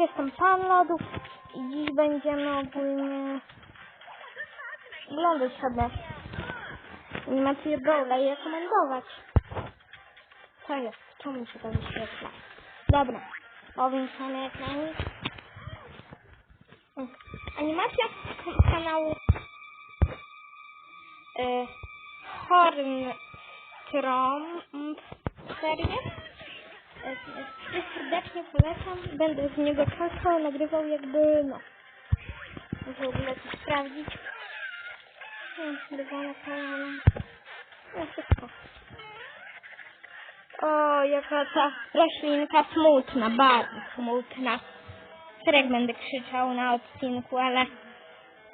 jestem pan lodów i dziś będziemy ogólnie oglądać sobie animację Brawla i rekomendować. Co jest? Czemu się to wyświetla? Dobra, powiększamy ekranik. O, Animacja z kanału y, Horn Strom serię. Serdecznie polecam. Będę z niego często nagrywał jakby no. Muszę w ogóle to sprawdzić. Kolana. No wszystko. O, jaka ta roślinka smutna, bardzo smutna. Teraz będę krzyczał na odcinku, ale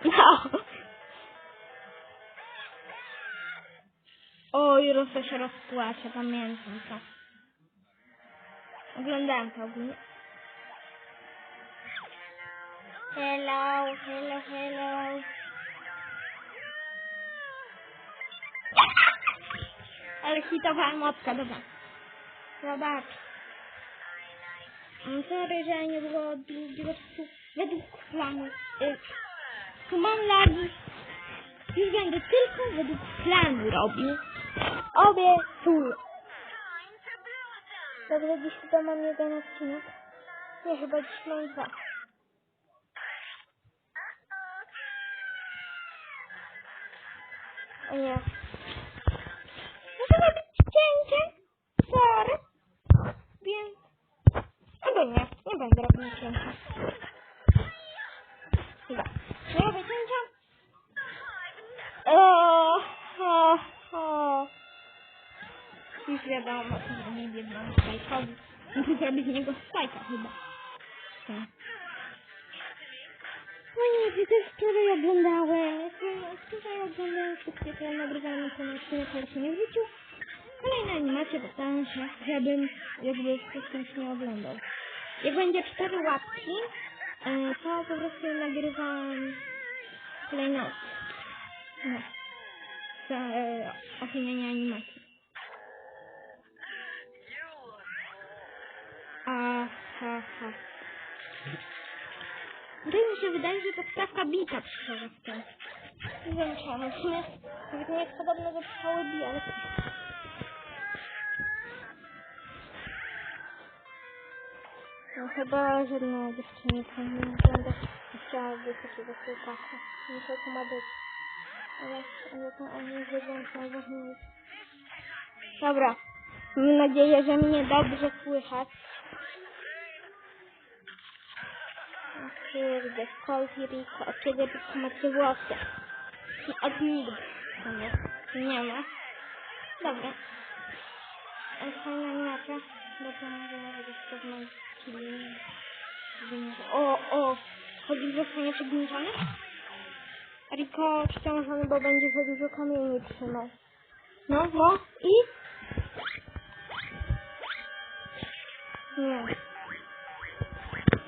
no. Oj, Rusa się rozpłacze, pamiętam to. Oglądałem to ogólnie. Hello, hello, hello. Ale hitowałem mopka, dobra. Zobacz. Mm, Sorry, że nie było od długiego czasu według planu. Y, Tu mam lagi. Już będę tylko według planu robił. Obiecuję. Dobrze, dziś chyba mam jeden odcinek. Nie, chyba dziś mam dwa. O nie. Muszę robić cięcie. Sorry. Więc... Albo nie, nie będę robił cięcia. Chyba. Nie robię cięcia. O, Już wiadomo, że nie biegną spajkowi. Muszę zrobić z niego spajka chyba. Tak. No nie, to wczoraj oglądałem. Ja Wczoraj oglądałem wszystkie te nagrywane odcinek, ale się nie wrzucił. Kolejne animacje postaram się, żebym jakby wszystkich nie oglądał. Jak będzie cztery łapki, e, to po prostu nagrywam kolejny odcinek. No. Za e, animacji. Aha, ha. To mi się wydaje, że ta stawka bita przyszła w tym. Nie wiem czemu. W sumie nawet nie jest podobne do pszczoły bi, ale... No chyba żadna dziewczynica nie wygląda chciałaby takiego chłopaka. Nie wiem, co ma być. Ale, ale to oni wygląda najważniejsze. Dobra. Mam nadzieję, że mnie dobrze słychać. Kurde, Colty Rico, od kiedy tylko macie włosy? Od nigdy. To nie, ma. Dobra. E, Fajna inaczej. Dobra, może nawet jeszcze w moim. O, o! Chodzi zostanie przygnięciony? Rico ściążony, bo będzie za dużo kamieni trzymał. No, no i? Nie.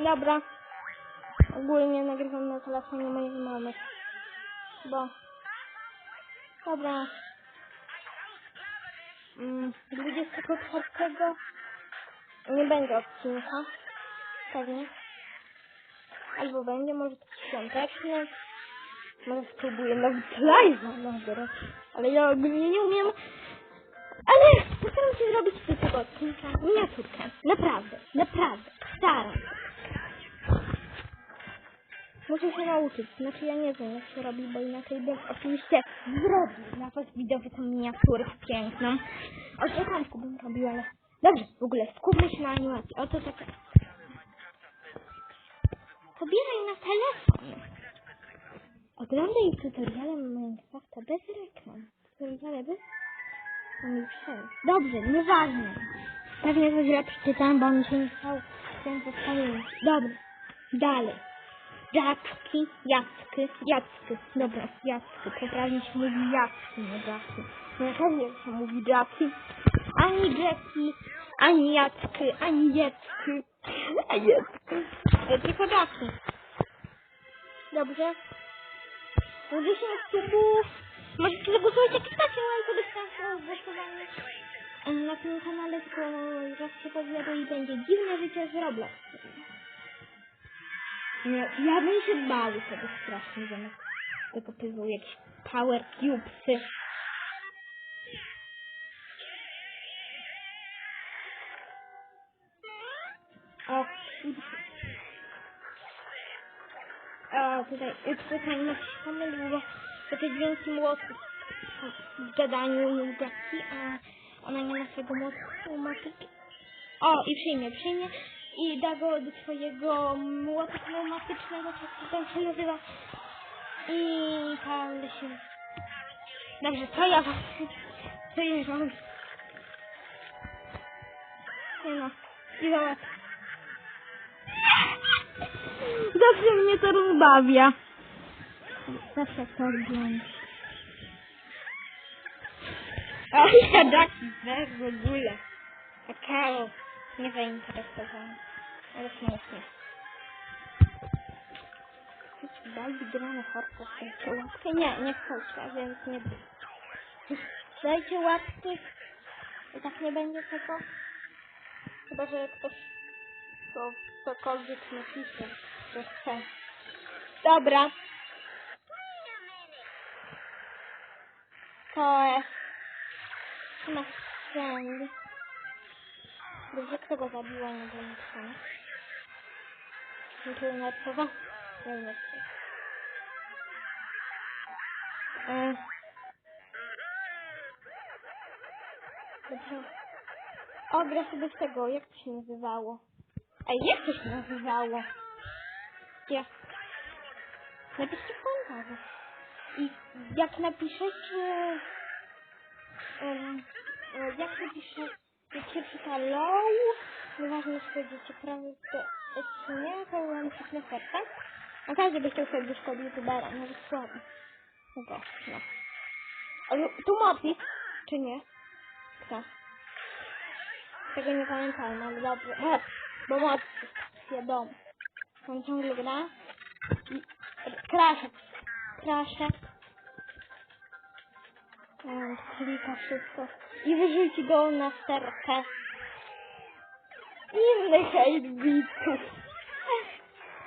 Dobra. Ogólnie nagrywam na telefonie mojej mamy. Bo... Dobra. Mm, 24 nie będzie odcinka. Pewnie. Albo będzie, może taki świąteczny. Może spróbuję nawet live'a nagrać. Ale ja ogólnie nie umiem. Ale postaram się zrobić z tego odcinka miniaturkę. Naprawdę, naprawdę. Staram. Muszę się nauczyć. Znaczy ja nie wiem jak się robi, bo inaczej bym oczywiście zrobił na was widowie tą miniaturę piękną. Od początku bym robił, ale... Dobrze, w ogóle skupmy się na animacji. Oto taka... Pobieraj na telefon. Oglądaj tutoriale Minecrafta bez reklam. Tutoriale bez... To przejść. Dobrze, nieważne. Pewnie to źle przeczytałem, bo mi się nie chciał ten podstawić. Dobra, dalej. Jaczki, jacky, jacky. Dobra, jacky. Poprawnie się mówi jacki, nie jacki. No pewnie się mówi jacki. Ani jacki, ani jacky, ani jacky. A jacky. E, Tylko jacki. Dobrze. No 10 subów. Możecie zagłosować jak chcecie, ale to wystarczy głosowanie. E, Na tym kanale tylko raz się powiada i będzie dziwne życie z Roblox. Nie, ja bym się bał tego strasznie zamiast tego pywu jakieś power cubesy. O, o tutaj, tutaj ma się pomyliło, że te dźwięki młotów w gadaniu u Jackie, a ona nie ma swojego młotu matyki. O, i przyjmie, przyjmie i da go do swojego młotu pneumatycznego, jak tam się nazywa. I tam się... Dobrze, co ja wam... Co ja wam... Nie no, i zobacz. Zawsze mnie to rozbawia. Zawsze to oglądam. O, ja też w ogóle. A Karol nie zainteresowany. Ale. Chcecie Balbi grane horko, dajcie łapkę? Nie, nie chcecie, więc nie Dajcie łapki. I tak nie będzie tego. Chyba, że ktoś to cokolwiek napisze, że chce. Dobra. To jest... Ma sęd. Dobrze, kto go zabiła, nie wiem, sam. Nie wiem, co Nie wiem, E. Dobrze. O, gra sobie w tego, jak to się nazywało? Ej, jak to się nazywało? Ja. Napiszcie w komentarzach. I jak napiszecie... Um, jak napisze... Jak się czyta low, nieważne czy będziecie prawie nie, to mam coś na serce. A każdy by chciał sobie do szkoły youtubera, nawet słabo. No to, no. Ale tu Motis, czy nie? Kto? Tego nie pamiętam, ale dobrze. Moc, bo moc wiadomo. On ciągle gra. I krasze. Klika wszystko. I wyrzuci go na sterkę. Inny hate bitów.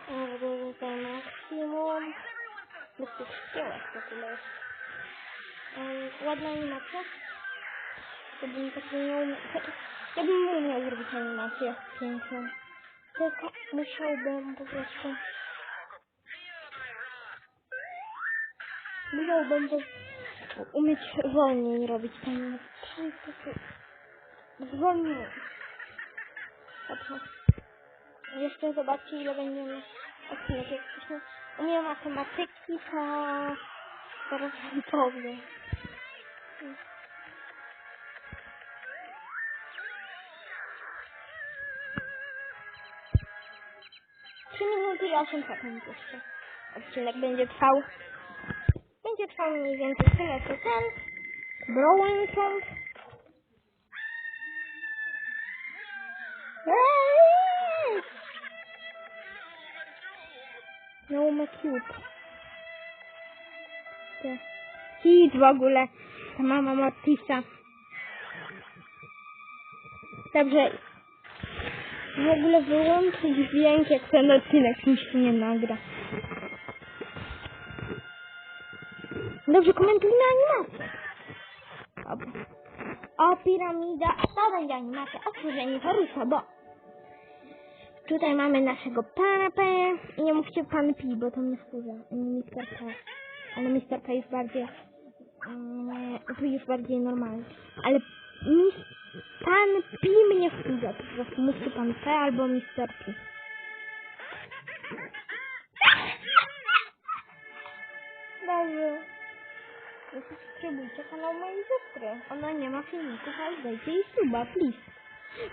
Albo za maksimum. Bez tych szkiełek w ogóle jest. Um, ładna animacja. To bym tak nie umiał... Ja bym umiał zrobić animację piękną. Tylko musiałbym po prostu... Musiałbym po umieć wolniej robić ten wolniej. Dobrze. Jeszcze zobaczcie ile będziemy odcinek. Jak ktoś umie matematyki, to zaraz wam powiem. Trzy minuty i osiem sekund jeszcze. Odcinek będzie trwał. Będzie trwał mniej więcej tyle co ten. Browington. Eee! No ma cute. Te- Hit w ogóle. Ta mama Mortisa. Dobrze. W ogóle wyłączyć dźwięk, jak ten odcinek mi się nie nagra. Dobrze, komentujmy animację. O, piramida. To będzie animacja. Otworzenie Horusa, bo tutaj mamy naszego pana P. I nie mówcie pan P, bo to mnie wkurza. Nie Mister P. Ale Mister P jest bardziej... To już bardziej normalny. Ale mis, pan P mnie wkurza. Po prostu mówcie pan P albo Mister P. Dobrze. Subskrybujcie kanał mojej siostry. Ona nie ma filmików, ale dajcie jej suba, please.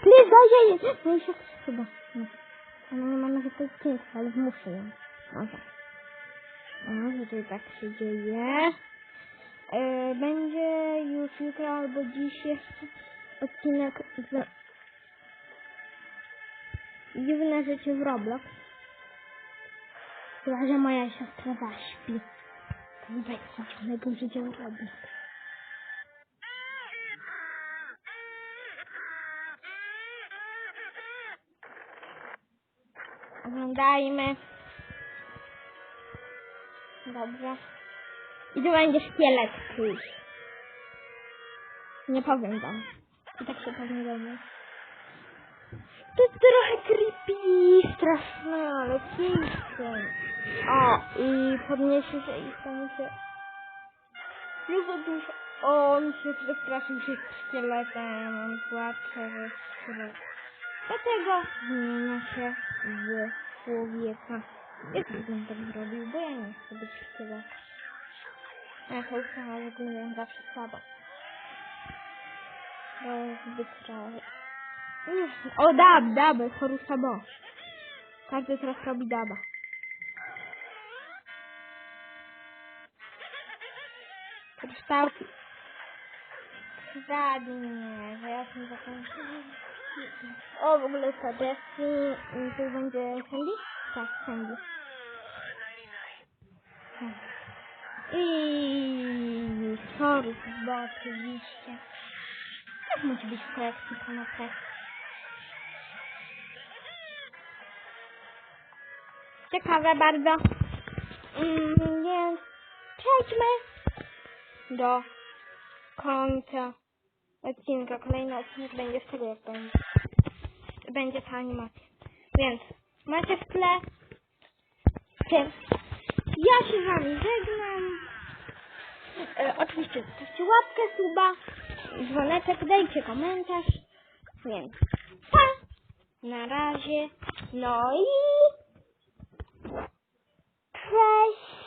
Please, dajcie jej mojej siostry suba. No. Ona nie ma nawet odcinka, ale muszę ją. Może. O, że tutaj tak się dzieje. E, będzie już jutro albo dziś jeszcze odcinek z Dziwne życie w Roblox. Chyba, że moja siostra zaśpi. To będzie dziwnego życia w Roblox. Oglądajmy. Dobrze. I tu będzie szkielet już. Nie powiem wam. I tak się pewnie dowie. To jest trochę creepy, straszne, ale piękne. O, i podniesie się i stanie się... Dużo, dużo... O, on się przestraszył się szkieletem, on płacze, jest szkielet. Dlatego zmienia się w człowieka. Jak bym tak zrobił, bo ja nie chcę być szkielet. Ja to uchwała wyglądam zawsze słabo. Bo zbyt trochę. O, dab, dab, chorusa bo. Każdy teraz robi daba. Kryształki. Żadnie, że ja się zakończyłem. O, w ogóle co, Jessie, y, tu będzie Sandy? Tak, Sandy. I Horus, bo oczywiście. Tak musi być w kolekcji kanapek. Ciekawe bardzo. Mm, więc przejdźmy do końca odcinka. Kolejny odcinek będzie z jak będzie, będzie ta animacja. Więc macie w tle. Ja się z wami żegnam. E, oczywiście zostawcie łapkę, suba, dzwoneczek, dajcie komentarz. Więc pa! Na razie. No i... Cześć!